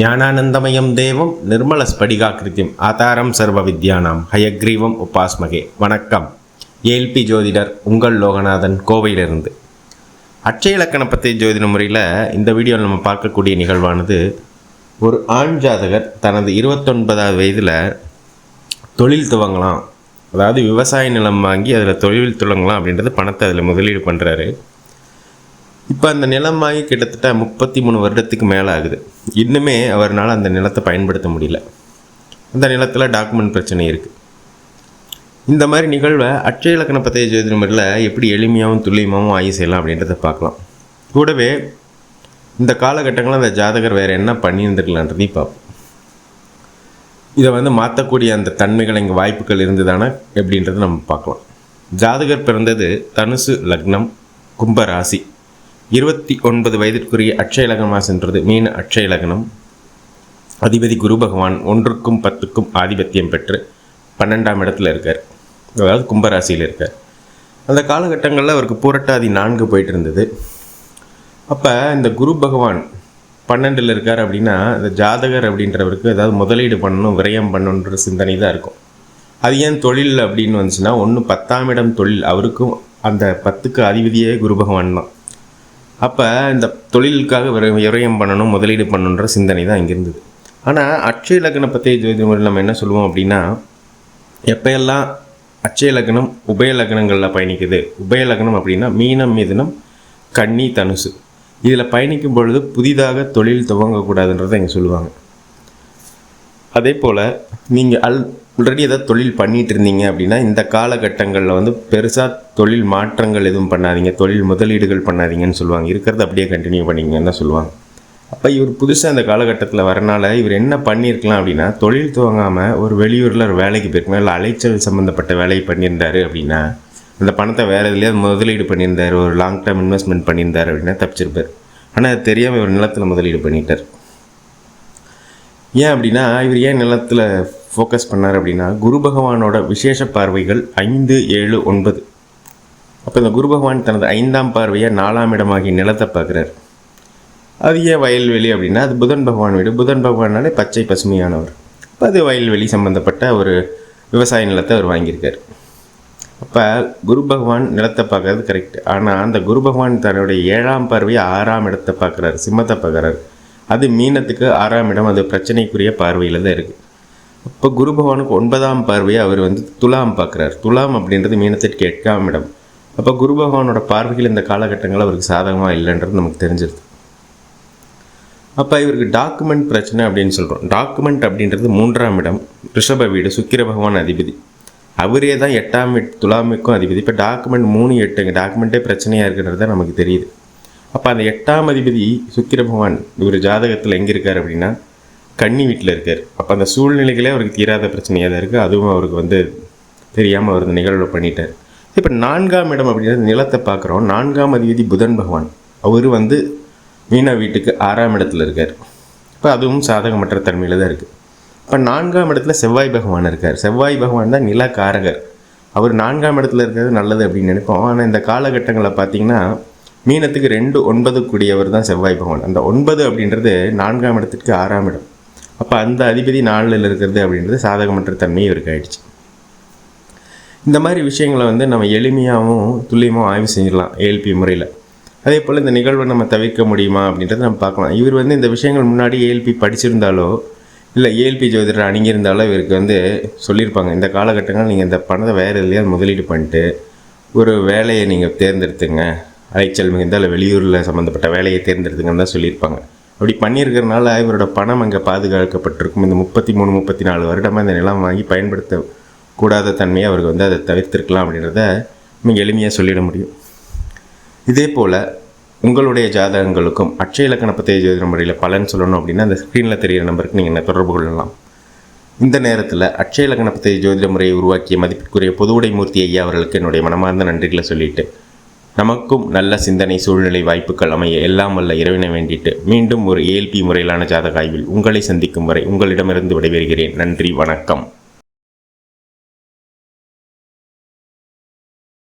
ஞானானந்தமயம் தேவம் நிர்மல ஸ்படிகாக்கிருத்தியம் ஆதாரம் சர்வ வித்யானாம் ஹயக்ரீவம் உபாஸ்மகே. வணக்கம். ஏல்பி ஜோதிடர் உங்கள் லோகநாதன் கோவையிலிருந்து. அட்சய இலக்கண பத்திய ஜோதிட முறையில் இந்த வீடியோவில் நம்ம பார்க்கக்கூடிய நிகழ்வானது ஒரு ஆண் ஜாதகர் தனது இருபத்தொன்பதாவது வயதில் தொழில் துவங்கலாம். அதாவது விவசாய நிலம் வாங்கி அதில் தொழில் துவங்கலாம் அப்படின்றது பணத்தை அதில் முதலீடு பண்ணுறாரு இப்போ அந்த நிலம் வாங்கி கிட்டத்தட்ட முப்பத்தி மூணு வருடத்துக்கு மேலே ஆகுது இன்னுமே அவரால் அந்த நிலத்தை பயன்படுத்த முடியல. அந்த நிலத்தில் டாக்குமெண்ட் பிரச்சனை இருக்குது இந்த மாதிரி நிகழ்வை அட்சய இலக்கண பத்திய ஜோதிட முறையில் எப்படி எளிமையாகவும் துல்லியமாகவும் ஆய்வு செய்யலாம் அப்படின்றத பார்க்கலாம். கூடவே இந்த காலகட்டங்களில் அந்த ஜாதகர் வேறு என்ன பண்ணியிருந்துருக்கலான்றதையும் பார்ப்போம். இதை வந்து மாற்றக்கூடிய அந்த தன்மைகள் இங்கே வாய்ப்புகள் இருந்ததானே எப்படின்றத நம்ம பார்க்கலாம். ஜாதகர் பிறந்தது தனுசு லக்னம் கும்ப ராசி. இருபத்தி ஒன்பது வயதிற்குரிய அட்சய லக்னமாக சென்றது. மீன அட்சய லக்னம் அதிபதி குரு பகவான் ஒன்றுக்கும் பத்துக்கும் ஆதிபத்தியம் பெற்று பன்னெண்டாம் இடத்துல இருக்கார். அதாவது கும்பராசியில் இருக்கார். அந்த காலகட்டங்களில் அவருக்கு பூரட்டாதி நான்கு போயிட்டு இருந்தது. அப்போ இந்த குரு பகவான் பன்னெண்டில் இருக்கார் அப்படின்னா இந்த ஜாதகர் அப்படின்றவருக்கு ஏதாவது முதலீடு பண்ணணும் விரயம் பண்ணணுன்ற சிந்தனை தான் இருக்கும். அது ஏன் தொழில் அப்படின்னு வந்துச்சுன்னா ஒன்று பத்தாம் இடம் தொழில். அவருக்கும் அந்த பத்துக்கு அதிபதியே குரு பகவான் தான். அப்போ இந்த தொழிலுக்காக விர- விரயம் பண்ணணும் முதலீடு பண்ணணுன்ற சிந்தனை தான் இங்கே இருந்தது. ஆனால் அட்சய லக்னம் பற்றிய ஜோதிடமுறையில் நம்ம என்ன சொல்லுவோம் அப்படின்னா எப்போயெல்லாம் அட்சய லக்னம் உபய லக்னங்களில் பயணிக்குது உபய லக்னம் அப்படின்னா மீனம் மிதனம் கன்னி தனுசு. இதில் பயணிக்கும் பொழுது புதிதாக தொழில் துவங்கக்கூடாதுன்றதை இங்கே சொல்லுவாங்க. அதே போல் நீங்கள் அல் ஆல்ரெடி ஏதாவது தொழில் பண்ணிட்டு இருந்தீங்க அப்படின்னா இந்த காலகட்டங்களில் வந்து பெருசாக தொழில் மாற்றங்கள் எதுவும் பண்ணாதீங்க. தொழில் முதலீடுகள் பண்ணாதீங்கன்னு சொல்லுவாங்க. இருக்கிறத அப்படியே கண்டினியூ பண்ணிங்கன்னு தான் சொல்லுவாங்க. அப்போ இவர் புதுசாக அந்த காலகட்டத்தில் வரனால இவர் என்ன பண்ணியிருக்கலாம் அப்படின்னா தொழில் துவங்காமல் ஒரு வெளியூரில் ஒரு வேலைக்கு போயிருக்கலாம் இல்லை அலைச்சல் சம்மந்தப்பட்ட வேலையை பண்ணியிருந்தாரு அப்படின்னா அந்த பணத்தை வேறு எதுலையாவது முதலீடு பண்ணியிருந்தாரு ஒரு லாங் டேர்ம் இன்வெஸ்ட்மெண்ட் பண்ணியிருந்தாரு அப்படின்னா தப்பிச்சிருப்பார். ஆனால் அது தெரியாமல் இவர் நிலத்தில் முதலீடு பண்ணிட்டார். ஏன் அப்படின்னா இவர் ஏன் நிலத்தில் ஃபோக்கஸ் பண்ணார் அப்படின்னா குரு பகவானோட விசேஷ பார்வைகள் ஐந்து ஏழு ஒன்பது. அப்போ இந்த குரு பகவான் தனது ஐந்தாம் பார்வையை நாலாம் இடமாகி நிலத்தை பார்க்குறார். அது ஏன் வயல்வெளி அப்படின்னா அது புதன் பகவான் வீடு. புதன் பகவானாலே பச்சை பசுமையானவர். அப்போ அது வயல்வெளி சம்மந்தப்பட்ட ஒரு விவசாய நிலத்தை அவர் வாங்கியிருக்கார். அப்போ குரு பகவான் நிலத்தை பார்க்கறது கரெக்ட் ஆனால் அந்த குரு பகவான் தன்னுடைய ஏழாம் பார்வையை ஆறாம் இடத்தை பார்க்குறாரு சிம்மத்தை பார்க்குறாரு. அது மீனத்துக்கு ஆறாம் இடம் அது பிரச்சனைக்குரிய பார்வையில் தான் இருக்குது அப்போ குரு பகவானுக்கு ஒன்பதாம் பார்வையை அவர் வந்து துலாம் பார்க்குறாரு. துலாம் அப்படின்றது மீனத்திற்கு எட்டாம் இடம் அப்போ குரு பகவானோட பார்வைகள் இந்த காலகட்டங்கள் அவருக்கு சாதகமாக இல்லைன்றது நமக்கு தெரிஞ்சிருது. அப்போ இவருக்கு டாக்குமெண்ட் பிரச்சனை அப்படின்னு சொல்கிறோம் டாக்குமெண்ட் அப்படின்றது மூன்றாம் இடம் ரிஷப வீடு சுக்கிர பகவான் அதிபதி. அவரே தான் எட்டாம் எட்டு துலாமிக்கும் அதிபதி. இப்போ டாக்குமெண்ட் மூணு எட்டுங்க டாக்குமெண்ட்டே பிரச்சனையாக இருக்கிறது தான் நமக்கு தெரியுது. அப்போ அந்த எட்டாம் அதிபதி சுக்கிர பகவான் இவர் ஜாதகத்தில் எங்கே இருக்கார் அப்படின்னா கன்னி வீட்டில் இருக்கார். அப்போ அந்த சூழ்நிலைகளே அவருக்கு தீராத பிரச்சனையாக தான் இருக்குது அதுவும் அவருக்கு வந்து தெரியாமல் அவர் இந்த நிகழ்வு பண்ணிட்டார். இப்போ நான்காம் இடம் அப்படின்றது நிலத்தை பார்க்குறோம். நான்காம் அதிபதி புதன் பகவான். அவர் வந்து மீனா வீட்டுக்கு ஆறாம் இடத்துல இருக்கார். இப்போ அதுவும் சாதகமற்ற தன்மையில் தான் இருக்குது இப்போ நான்காம் இடத்துல செவ்வாய் பகவான் இருக்கார். செவ்வாய் பகவான் தான் நிலக்காரகர். அவர் நான்காம் இடத்துல இருக்கிறது நல்லது அப்படின்னு நினைப்போம். ஆனால் இந்த காலகட்டங்களில் பார்த்தீங்கன்னா மீனத்துக்கு ரெண்டு ஒன்பது கூடியவர் தான் செவ்வாய் பகவான். அந்த ஒன்பது அப்படின்றது நான்காம் இடத்துக்கு ஆறாம் இடம். அப்போ அந்த அதிபதி நாளில் இருக்கிறது அப்படின்றது சாதகமற்ற தன்மையை இவருக்கு ஆயிடுச்சு. இந்த மாதிரி விஷயங்களை வந்து நம்ம எளிமையாகவும் துல்லியமாகவும் ஆய்வு செஞ்சிடலாம் ஏஎல்பி முறையில். அதே போல் இந்த நிகழ்வை நம்ம தவிர்க்க முடியுமா அப்படின்றத நம்ம பார்க்கலாம். இவர் வந்து இந்த விஷயங்கள் முன்னாடி ஏஎல்பி படிச்சிருந்தாலோ இல்லை ஏஎல்பி ஜோதிடர் அணுகியிருந்தாலோ இவருக்கு வந்து சொல்லியிருப்பாங்க. இந்த காலகட்டங்கள் நீங்கள் இந்த பணத்தை வேறு எதுலையாவது முதலீடு பண்ணிட்டு ஒரு வேலையை நீங்கள் தேர்ந்தெடுத்துங்க. அலைச்சல் மிகுந்த இல்லை வெளியூரில் சம்மந்தப்பட்ட வேலையை தேர்ந்தெடுத்துங்கன்னு தான் சொல்லியிருப்பாங்க. அப்படி பண்ணியிருக்கிறனால இவரோட பணம் அங்கே பாதுகாக்கப்பட்டிருக்கும். இந்த முப்பத்தி மூணு முப்பத்தி நாலு வருடமாக இந்த நிலம் வாங்கி பயன்படுத்த கூடாத தன்மையை அவருக்கு வந்து அதை தவிர்த்திருக்கலாம் அப்படின்றத மிக எளிமையாக சொல்லிட முடியும். இதே போல் உங்களுடைய ஜாதகங்களுக்கும் அட்சய இலக்கண பத்திய ஜோதிட முறையில் பலன் சொல்லணும் அப்படின்னா அந்த ஸ்க்ரீனில் தெரியிற நம்பருக்கு நீங்கள் என்ன தொடர்பு கொள்ளலாம். இந்த நேரத்தில் அட்சய இலக்கண பத்திய ஜோதிட முறையை உருவாக்கிய மதிப்பிற்குரிய பொதுவுடை மூர்த்தி ஐயா அவர்களுக்கு என்னுடைய மனமார்ந்த நன்றிகளை சொல்லிவிட்டு நமக்கும் நல்ல சிந்தனை சூழ்நிலை வாய்ப்புகள் அமைய எல்லாம் வல்ல இறைவனை வேண்டிட்டு மீண்டும் ஒரு ஏல்பி முறையிலான ஜாதக ஆய்வில் உங்களை சந்திக்கும் வரை உங்களிடமிருந்து விடைபெறுகிறேன். நன்றி வணக்கம்.